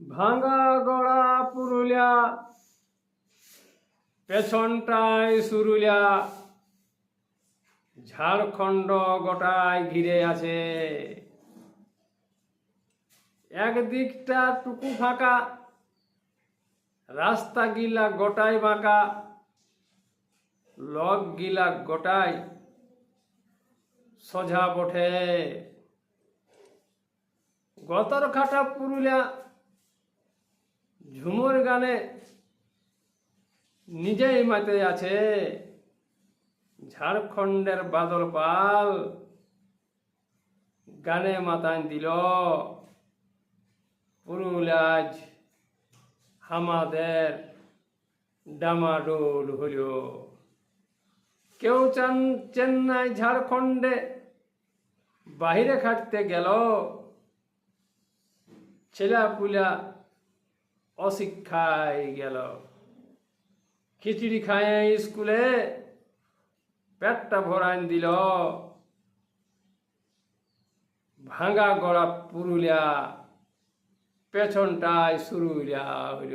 ভাঙা গড়া পুরুলিয়া, পেছনটায় সুরুলিয়া, ঝাড়খণ্ড গোটায় ঘিরে আছে। একদিকটা টুকু ফাঁকা রাস্তা গিলা গোটাই বাঁকা লগ গিলা গোটাই সোজা বটে। গতর খাটা পুরুলিয়া গানে নিজেই মাতে আছে ঝাড়খণ্ডের বাদল পাল। গানে মাতান দিল। পুরুলিয়াজ আমাদের ডামাডোল হল। কেউ চান চেন্নাই ঝাড়খণ্ডে বাহিরে খাটতে গেল। ছেলাপুলা অশিক্ষায় গেল। খিচুড়ি খায় স্কুলে পেটটা ভরাইন দিল। ভাঙা গড়া পুরুলিয়া পেছনটায় শুরু হইল।